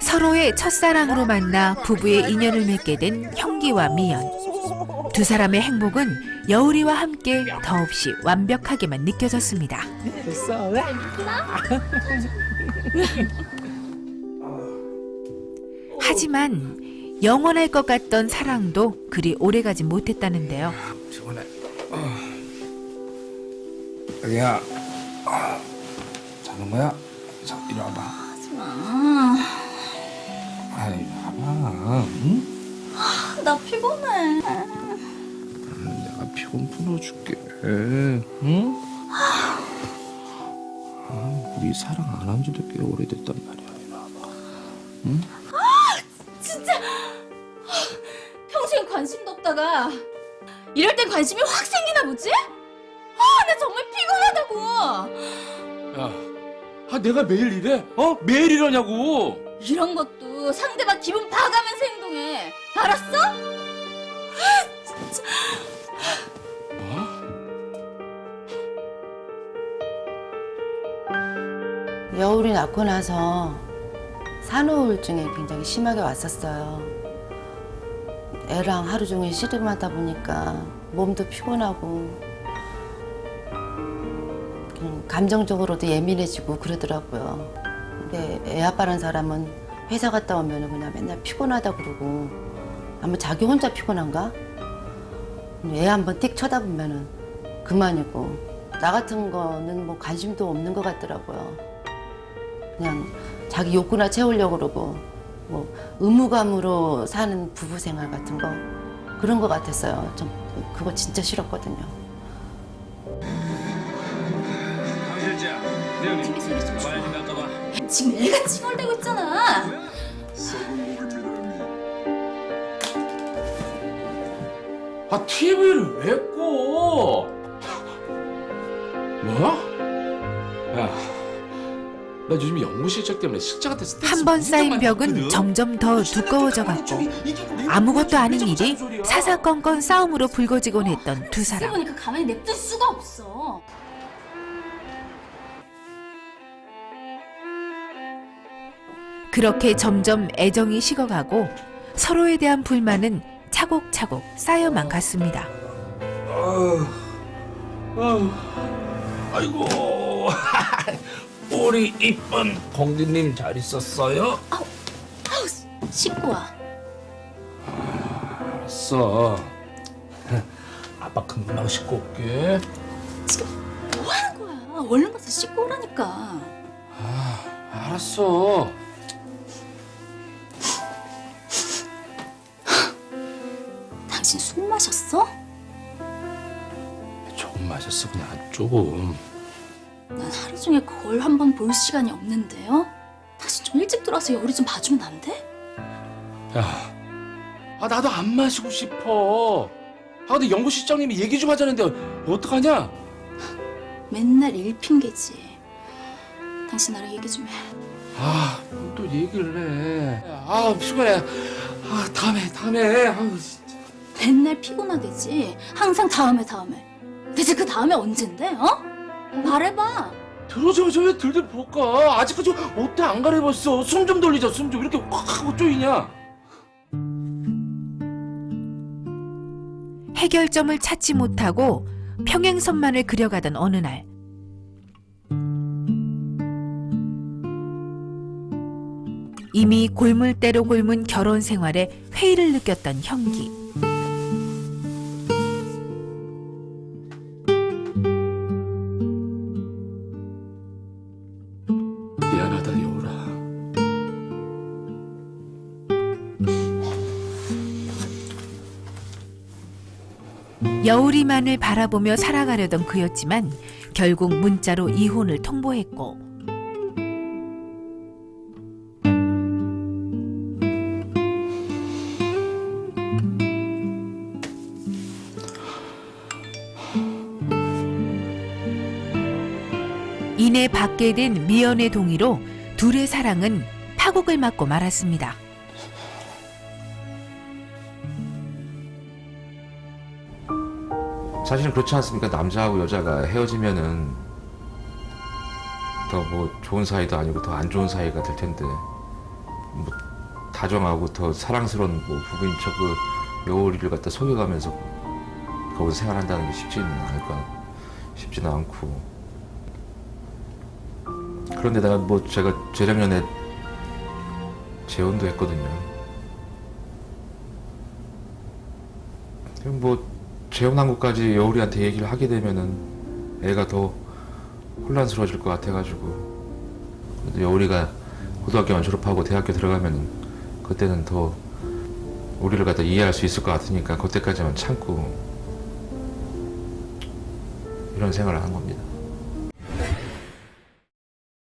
서로의 첫사랑으로 만나 부부의 인연을 맺게 된 형기와 미연. 두 사람의 행복은 여울이와 함께 더없이 완벽하게만 느껴졌습니다. 하지만 영원할 것 같던 사랑도 그리 오래가지 못했다는데요. 피곤해. 어. 여기야. 어. 자는 거야? 자, 이리 와봐. 아, 아이, 와봐. 응? 나 피곤해. 내가 피곤 풀어줄게. 응? 아, 우리 사랑 안 한 지도 꽤 오래됐단 말이야. 이리 와봐. 평소엔 관심도 없다가 이럴 땐 관심이 확 생기나 보지? 아, 나 정말 피곤하다고. 야, 아 내가 매일 이래? 어? 매일 이러냐고. 이런 것도 상대방 기분 봐가면서 행동해. 알았어? 여울이 낳고 나서 산후우울증이 굉장히 심하게 왔었어요. 애랑 하루 종일 씨름하다 보니까 몸도 피곤하고 감정적으로도 예민해지고 그러더라고요. 근데 애 아빠라는 사람은 회사 갔다 오면 그냥 맨날 피곤하다 그러고 아마 자기 혼자 피곤한가? 애 한번 띡 쳐다보면은 그만이고 나 같은 거는 뭐 관심도 없는 것 같더라고요. 그냥 자기 욕구나 채우려고 그러고 뭐 의무감으로 사는 부부 생활 같은 거 그런 거 같았어요. 좀 그거 진짜 싫었거든요. 강실자, TV 소리 좀 줘. 지금 애가 칭얼대고 있잖아. 아 TV를 왜 꺼? 뭐? 야, 나 요즘 연구 실적 때문에 같은 스트레스 한 번 쌓인 벽은. 점점 더 두꺼워져 갔고 아무것도 아닌 일이 사사건건 싸움으로 불거지곤 했던 두 사람. 보니까 가만히 냅둘 수가 없어. 그렇게 점점 애정이 식어가고 서로에 대한 불만은 차곡차곡 쌓여만 갔습니다. 아이고, 우리 이쁜 공주님 잘 있었어요? 아우, 씻고 와. 알았어. 아빠 금방 씻고 올게. 뭐 하는 거야? 얼른 가서 씻고 오라니까. 알았어. 당신 술 마셨어? 조금 마셨어 그냥 조금. 난 하루 종일 거울 한 번 볼 시간이 없는데요. 다시 좀 일찍 들어와서 열이 좀 봐주면 안 돼? 야, 아 나도 안 마시고 싶어. 아 근데 연구 실장님이 얘기 좀 하자는데 어떡하냐? 맨날 일 핑계지. 당신 나랑 얘기 좀 해. 아, 또 얘기를 해. 아, 피곤해. 아, 다음에, 다음에. 아우, 진짜. 맨날 피곤하대지. 항상 다음에 다음에. 대체 그 다음에 언젠데? 어? 말해봐. 들어줘, 저왜 들들 볼까? 아직까지 어때 안 가려봤어. 숨 좀 돌리자, 숨 좀. 이렇게 확 하고 쪼이냐? 해결점을 찾지 못하고 평행선만을 그려가던 어느 날 이미 골물대로 골문 결혼 생활에 회의를 느꼈던 형기 여울이만을 바라보며 살아가려던 그였지만 결국 문자로 이혼을 통보했고 이내 받게 된 미연의 동의로 둘의 사랑은 파국을 맞고 말았습니다. 사실은 그렇지 않습니까? 남자하고 여자가 헤어지면은 더 뭐 좋은 사이도 아니고 더 안 좋은 사이가 될 텐데 뭐 다정하고 더 사랑스러운 뭐 부부인 척그 여우리를 갖다 속여가면서 거기서 생활한다는 게 쉽지는 않을 거 쉽지는 않고 그런데다가 뭐 제가 재작년에 재혼도 했거든요. 뭐 재혼한 것까지 여우리한테 얘기를 하게 되면은 애가 더 혼란스러워질 것 같아가지고 여우리가 고등학교만 졸업하고 대학교 들어가면은 그때는 더 우리를 갖다 이해할 수 있을 것 같으니까 그때까지만 참고 이런 생활을 한 겁니다.